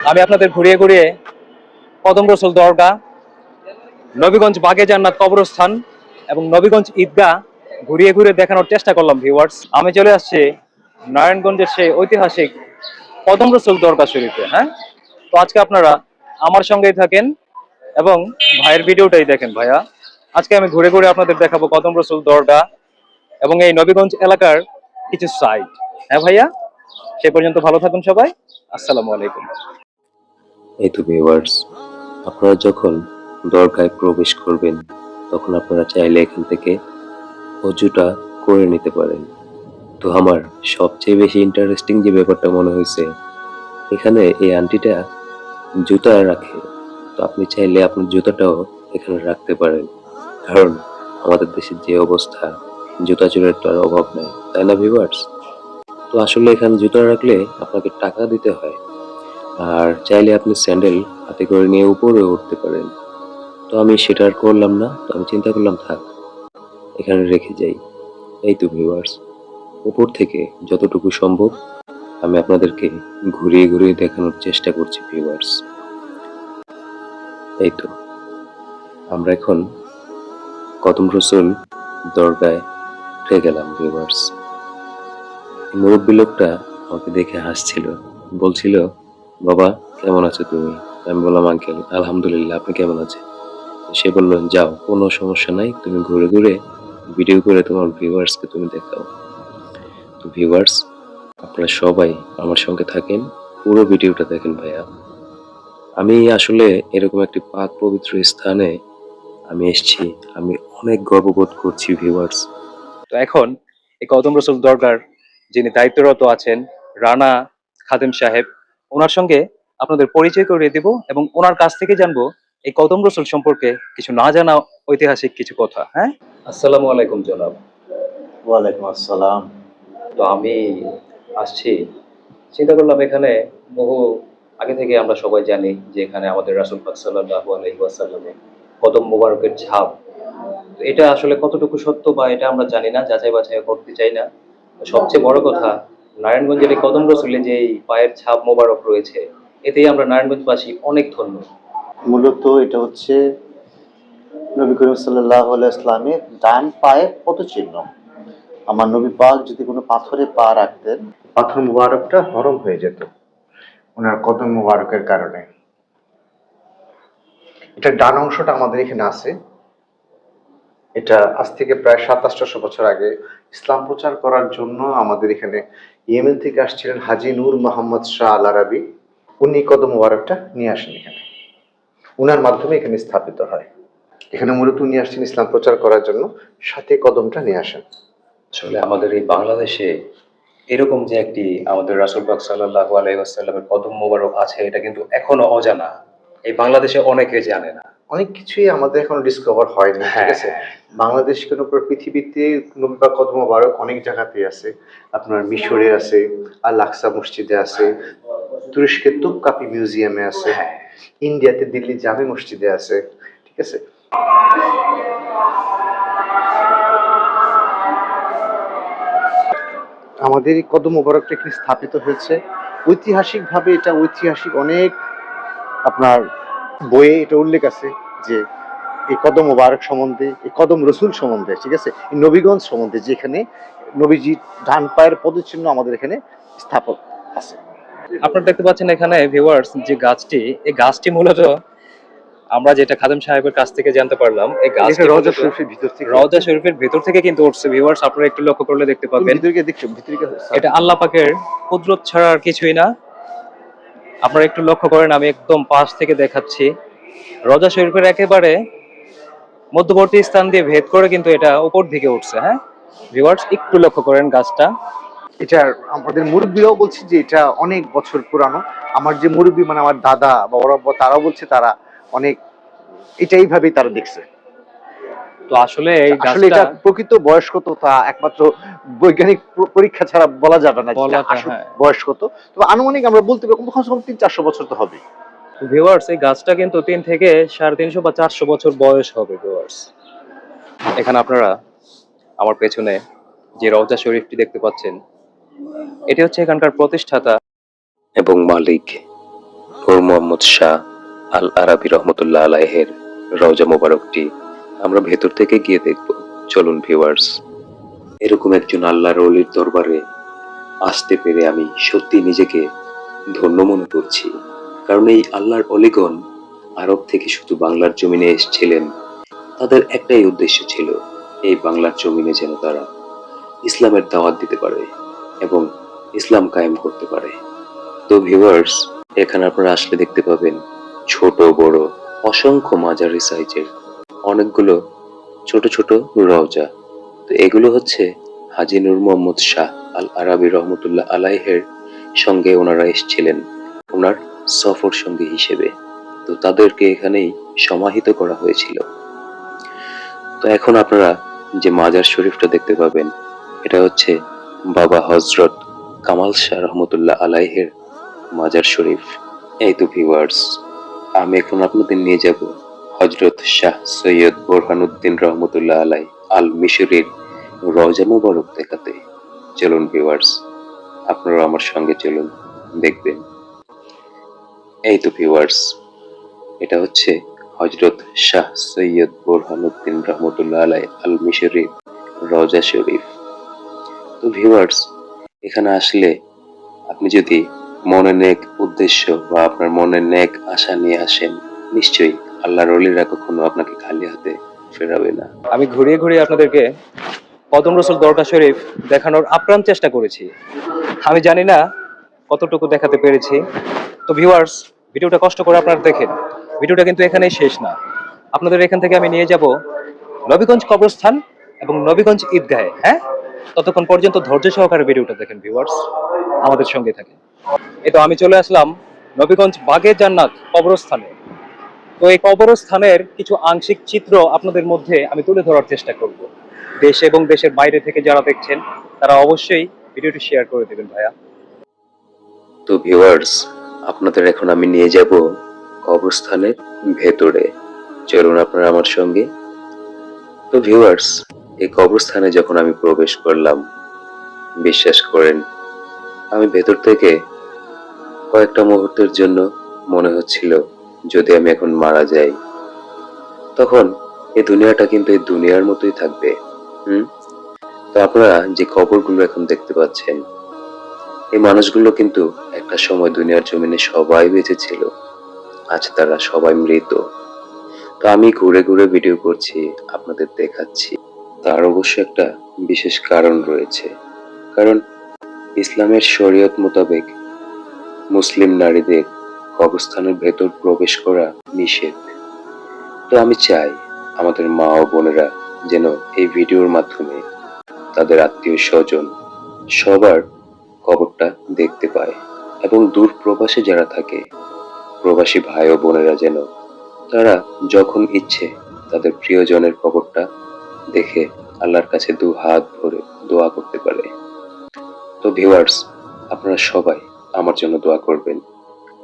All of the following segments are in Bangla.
আমি আপনাদের ঘুরিয়ে ঘুরিয়ে কদম রসুল দরগা, নবীগঞ্জ বাগে জান্নাত কবরস্থান এবং নবীগঞ্জ ঈদগাহ ঘুরিয়ে ঘুরিয়ে দেখানোর চেষ্টা করলাম ভিউয়ার্স আমি চলে আসছি নারায়ণগঞ্জের সেই ঐতিহাসিক কদম রসুল দরগা শরীফে হ্যাঁ? তো আজকে আপনারা আমার সঙ্গেই থাকেন এবং ভাইয়ের ভিডিওটাই দেখেন ভাইয়া। আজকে আমি ঘুরে ঘুরে আপনাদের দেখাবো কদম রসুল দরগা এবং এই নবীগঞ্জ এলাকার কিছু সাইট হ্যাঁ ভাইয়া? সে পর্যন্ত ভালো থাকুন সবাই। আসসালামু আলাইকুম। এই তো ভিউয়ার্স আপনারা যখন দরগায় প্রবেশ করবেন, তখন আপনারা চাইলে এখান থেকে অজুটা করে নিতে পারেন। তো আমার সবচেয়ে বেশি ইন্টারেস্টিং যে ব্যাপারটা মনে হয়েছে, এখানে এই আন্টিটা জুতা রাখে। তো আপনি চাইলে আপনার জুতাটাও এখানে রাখতে পারেন। কারণ আমাদের দেশের যে অবস্থা, জুতা চুরের তো আর অভাব নেই, তাই না ভিউয়ার্স তো আসলে এখানে জুতা রাখলে আপনাকে টাকা দিতে হয়। আর চাইলে আপনি স্যান্ডেল হাতে করে নিয়ে উপরে উঠতে পারেন। তো আমি সেটা আর করলাম না, তো আমি চিন্তা করলাম, থাক, এখানে রেখে যাই। এই তো ভিউয়ার্স উপর থেকে যতটুকু সম্ভব আমি আপনাদেরকে ঘুরিয়ে ঘুরিয়ে দেখানোর চেষ্টা করছি ভিউয়ার্স এই তো, আমরা এখন কদম রসুল দরগায় উঠে গেলাম ভিউয়ার্স মুরব্বী লোকটা আমাকে দেখে হাসছিল, বলছিল বাবা, কেমন আছো তুমি? আমি বললাম, আঙ্কেল, আলহামদুলিল্লাহ, আপনি কেমন আছেন? সে বলল, যাও, কোনো সমস্যা নাই, তুমি ঘুরে ঘুরে ভিডিও করে তোমার ভিউয়ার্সকে তুমি দেখাও। তো ভিউয়ার্স আপনারা সবাই আমার সঙ্গে থাকেন, পুরো ভিডিওটা দেখেন ভাইয়া। আমি আসলে এরকম একটি পাক পবিত্র স্থানে আমি এসেছি, আমি অনেক গর্ববোধ করছি ভিউয়ার্স তো এখন, এই কদম রসুল দরগার যিনি দায়িত্বরত আছেন, রানা খাদেম সাহেব ওনার সঙ্গে আপনাদের পরিচয় করিয়ে দেব এবং ওনার কাছ থেকে জানব এই কদম রসুল সম্পর্কে কিছু না জানা ঐতিহাসিক কিছু কথা হ্যাঁ? আসসালামু আলাইকুম জনাব। ওয়ালাইকুম আসসালাম। তো আমি আসছি। চিন্তা করলাম এখানে বহু আগে থেকে আমরা সবাই জানি যে এখানে আমাদের রাসুল পাক সাল্লাল্লাহু আলাইহি কদম মোবারকের ছাপ। এটা আসলে কতটুকু সত্য বা এটা আমরা জানি না যাচাই বাছাই করতে চাই না। সবচেয়ে বড় কথা নারায়ণগঞ্জের এই কদম রসুলে যে এই পায়ের ছাপ মোবারক রয়েছে এতেই আমরা নারায়ণগঞ্জবাসী অনেক ধন্য। মূলত এটা হচ্ছে নবী করিম সাল্লাহ ইসলামের ডান পায়ে পদচিহ্ন আমার নবী পাক যদি কোনো পাথরে পা রাখতেন পাথর মুবারকটা হরম হয়ে যেত ওনার কদম মুবারকের কারণে। এটা ডান অংশটা আমাদের এখানে আছে। এটা আজ থেকে প্রায় সাতাশশো বছর আগে ইসলাম প্রচার করার জন্য আমাদের এখানে ইয়েমেন থেকে আসছিলেন হাজি নূর মোহাম্মদ শাহ আল আরাবি উনি কদম মুবারকটা নিয়ে আসেন এখানে। উনার মাধ্যমে এখানে স্থাপিত হয়। এখানে মূলত উনি আসছেন ইসলাম প্রচার করার জন্য, সাথে কদমটা নিয়ে আসেন। আসলে আমাদের এই বাংলাদেশে এরকম যে একটি আমাদের রাসুল পাক সাল্লাল্লাহু আলাইহি ওয়াসাল্লামের কদম মোবারক আছে, এটা কিন্তু এখনও অজানা। এই বাংলাদেশে অনেকে জানে না। অনেক কিছুই আমাদের এখন ডিসকভার হয়নি ঠিক হ্যাঁ, আছে? বাংলাদেশ কেন পুরো পৃথিবীতে নবী পাক কদম মুবারক অনেক জায়গাতে আছে। আপনার মিশরে আছে আর লাক্সা মসজিদে আছে তুরস্কের তুপকাপি মিউজিয়ামে আছে ইন্ডিয়াতে দিল্লি জামে মসজিদে আছে ঠিক আছে? আমাদের এই কদম মোবারকটা এখানে স্থাপিত হয়েছে। ঐতিহাসিকভাবে এটা ঐতিহাসিক অনেক আপনার বইয়ে এটা উল্লেখ আছে যে এই কদম মোবারক সম্বন্ধে এই কদম রসুল সম্বন্ধে ঠিক আছে? এই নবীগঞ্জ সম্বন্ধে যেখানে নবীজি ডান পায়ের পদচিহ্ন আমাদের এখানে স্থাপক আছে। আপনারা দেখতে পাচ্ছেন এখানে ভিউয়ার্স যে গাছটি এই গাছটি মূলত আমরা যেটা খাদেম সাহেবের কাছ থেকে জানতে পারলাম এই গাছটি রওজা শরীফের ভিতর থেকে। রওজা শরীফের ভেতর থেকে কিন্তু উঠছে। ভিউয়ার্স আপনারা একটু লক্ষ্য করলে দেখতে পাবেন। ভিতরকে দেখছ ভিতরকে এটা আল্লাহ পাকের কুদরত ছাড়া আর কিছুই না। আপনারা একটু লক্ষ্য করেন, আমি একদম পাশ থেকে দেখাচ্ছি। রজা শরীফের একেবারে মধ্যবর্তী স্থান দিয়ে ভেদ করে কিন্তু এটা উপর দিকে উঠছে হ্যাঁ? ভিউয়ার্স একটু লক্ষ্য করেন গাছটা। এটা আমাদের মুরব্বীরাও বলছে যে এটা অনেক বছর পুরানো। আমার যে মুরব্বী মানে আমার দাদা বা ওরা তারাও বলছে তারা অনেক এটা এইভাবেই তারা দেখছে। তো আসলে এই আসলে এটা গাছটা প্রকৃত বয়স কত তা একমাত্র বৈজ্ঞানিক পরীক্ষা ছাড়া বলা যাবে না যে তো, হ্যাঁ। বয়স কত তবে আনুমানিক আমরা বলতে পারি কমসে কম তিন চারশো বছর তো হবে ভিউয়ার্স এই গাছটা কিন্তু তিন থেকে সাড়ে তিনশো বা চারশো বছর বয়স হবে ভিউয়ার্স এখানে আপনারা আমার পেছনে যে রওজা শরীফটি দেখতে পাচ্ছেন এটি হচ্ছে এখানকার প্রতিষ্ঠাতা এবং মালিক নূর মোহাম্মদ শাহ আল আরাবি রহমতুল্লাহ আলাইহের রওজা মোবারকটি। আমরা ভেতর থেকে গিয়ে দেখব। চলুন ভিউয়ার্স এরকম একজন আল্লাহর অলির দরবারে আসতে পেরে আমি সত্যি নিজেকে ধন্য মনে করছি। কারণ এই আল্লাহর অলিগণ আরব থেকে শুধু বাংলার জমিনে এসেছিলেন। তাদের একটাই উদ্দেশ্য ছিল এই বাংলার জমিনে যেন তারা ইসলামের দাওয়াত দিতে পারে এবং ইসলাম কায়েম করতে পারে। তো ভিউয়ার্স এখানে আপনারা আসলে দেখতে পাবেন ছোট, বড়, অসংখ্য মাঝারি সাইজের অনেকগুলো ছোট ছোট রওজা তো এগুলো হচ্ছে হাজি নূর মোহাম্মদ শাহ আল আরাবি রহমতুল্লাহ আলাইহের সঙ্গে ওনারা এসেছিলেন, ওনার সফর সঙ্গী হিসেবে। তো তাদেরকে এখানেই সমাহিত করা হয়েছিল। তো এখন আপনারা যে মাজার শরীফটা দেখতে পাবেন, এটা হচ্ছে বাবা হজরত কামাল শাহ রহমতুল্লাহ আলাইহের মাজার শরীফ। এই তো ভিউয়ার্স আমি এখন আপনাদের নিয়ে যাব হজরত শাহ সৈয়দ বোরহানুদ্দিন রহমতুল্লাহ আলাই আল মিশরের রজা মুবারক দেখাতে চলুন ভিউয়ার্স আপনারা আমার সঙ্গে চলুন, দেখবেন। এই তো ভিউয়ার্স এটা হচ্ছে হজরত শাহ সৈয়দ বোরহানুদ্দিন রহমতুল্লাহ আলাই আল মিশরের রজা শরীফ। তো ভিউয়ার্স এখানে আসলে আপনি যদি মনে নেক উদ্দেশ্য বা আপনার মনের নেক আশা নিয়ে আসেন, নিশ্চয়ই আল্লাহর কখনো আপনাকে খালি হাতে ফেরাবে না। আমি ঘুরিয়ে ঘুরিয়ে আপনাদেরকে কদম রসুল দরগা শরীফ দেখানোর আপ্রাণ চেষ্টা করেছি। আমি জানি না কতটুকু দেখাতে পেরেছি। তো ভিউয়ার্স ভিডিওটা কষ্ট করে আপনারা দেখেন। ভিডিওটা কিন্তু এখানেই শেষ না। আপনাদের এখান থেকে আমি নিয়ে যাব নবীগঞ্জ কবরস্থান এবং নবীগঞ্জ ঈদগাহে হ্যাঁ? ততক্ষণ পর্যন্ত ধৈর্য সহকারে ভিডিওটা দেখেন ভিউয়ার্স আমাদের সঙ্গে থাকেন। এই তো আমি চলে আসলাম নবীগঞ্জ বাগে জান্নাত কবরস্থানে। তো এই কবরস্থানের কিছু আংশিক চিত্র আপনাদের মধ্যে আমি তুলে ধরার চেষ্টা করব। দেশ এবং দেশের বাইরে থেকে যারা দেখছেন, তারা অবশ্যই ভিডিওটি শেয়ার করে দেবেন ভাইয়া। তো ভিউয়ার্স আপনাদের এখন আমি নিয়ে যাব কবরস্থানের ভেতরে। চলুন আপনারা আমার সঙ্গে। তো ভিউয়ার্স এই কবরস্থানে যখন আমি প্রবেশ করলাম, বিশ্বাস করেন, আমি ভেতর থেকে কয়েকটা মুহূর্তের জন্য মনে হচ্ছিল যদি আমি এখন মারা যাই, তখন এই দুনিয়াটা কিন্তু এই দুনিয়ার মতোই থাকবে, হুম? তো আপনারা যে কবরগুলো এখন দেখতে পাচ্ছেন, এই মানুষগুলো কিন্তু একটা সময় দুনিয়ার জমিনে সবাই বেঁচে ছিল, আজ তারা সবাই মৃত। তো আমি ঘুরে ঘুরে ভিডিও করছি, আপনাদের দেখাচ্ছি। তার অবশ্য একটা বিশেষ কারণ রয়েছে। কারণ ইসলামের শরীয়ত মোতাবেক মুসলিম নারীদের কবরস্থানের ভেতর প্রবেশ করা নিষেধ। তো আমি চাই আমাদের মা ও বোনেরা যেন এই ভিডিওর মাধ্যমে তাদের আত্মীয় স্বজন সবার কবরটা দেখতে পায় এবং দূর প্রবাসে যারা থাকে, প্রবাসী ভাই ও বোনেরা যেন তারা যখন ইচ্ছে তাদের প্রিয়জনের কবরটা দেখে আল্লাহর কাছে দু হাত ভরে দোয়া করতে পারে। তো ভিউয়ার্স আপনারা সবাই আমার জন্য দোয়া করবেন।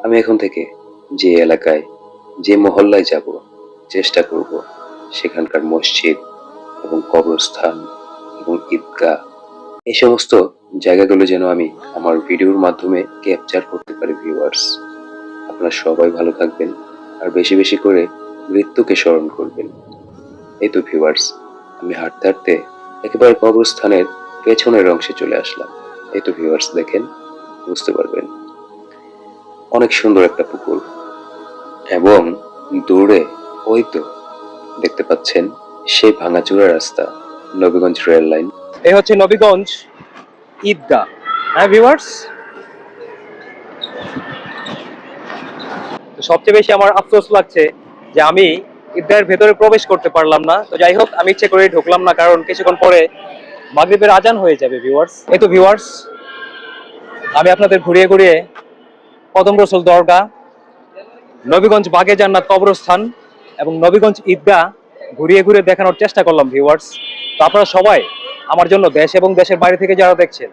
আমি এখন থেকে যে এলাকায়, যে মহল্লায় যাব, চেষ্টা করব সেখানকার মসজিদ এবং কবরস্থান এবং ঈদগাহ। এই সমস্ত জায়গাগুলো যেন আমি আমার ভিডিওর মাধ্যমে ক্যাপচার করতে পারি, ভিউয়ার্স। আপনারা সবাই ভালো থাকবেন আর বেশি বেশি করে মৃত্যুকে স্মরণ করবেন। এই তো ভিউয়ার্স, আমি হাঁটতে হাঁটতে একেবারে কবরস্থানের পেছনের অংশে চলে আসলাম। এই তো ভিউয়ার্স, দেখেন, বুঝতে পারবেন। অনেক সুন্দর একটা পুকুর। এবং দূরে ওই তো দেখতে পাচ্ছেন সেই ভাঙাচুরা রাস্তা, নবীগঞ্জ রেল লাইন। এই হচ্ছে নবীগঞ্জ ঈদগাহ। হ্যাঁ ভিউয়ার্স সবচেয়ে বেশি আমার আফসোস লাগছে যে আমি ঈদগাহের ভেতরে প্রবেশ করতে পারলাম না। তো যাই হোক, আমি ইচ্ছে করে ঢুকলাম না, কারণ কিছুক্ষণ পরে মাগরিবের আজান হয়ে যাবে ভিউয়ার্স এই তো ভিউয়ার্স আমি আপনাদের ঘুরিয়ে ঘুরিয়ে কদম রসুল দরগা, নবীগঞ্জ বাগে জান্নাত কবরস্থান এবং নবীগঞ্জ ঈদগাহ ঘুরিয়ে ঘুরিয়ে দেখানোর চেষ্টা করলাম ভিউয়ার্স তো আপনারা সবাই আমার জন্য দেশ এবং দেশের বাইরে থেকে যারা দেখছেন,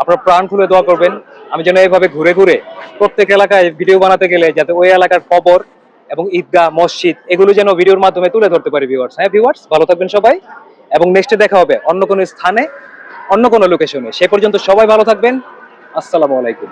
আপনারা প্রাণ খুলে দোয়া করবেন। আমি যেন এইভাবে ঘুরে ঘুরে প্রত্যেক এলাকায় ভিডিও বানাতে গেলে যাতে ওই এলাকার কবর এবং ঈদগাহ, মসজিদ এগুলো যেন ভিডিওর মাধ্যমে তুলে ধরতে পারি ভিউয়ার্স হ্যাঁ ভিউয়ার্স ভালো থাকবেন সবাই। এবং নেক্সটে দেখা হবে অন্য কোনো স্থানে, অন্য কোনো লোকেশনে সে পর্যন্ত সবাই ভালো থাকবেন। আসসালামু আলাইকুম।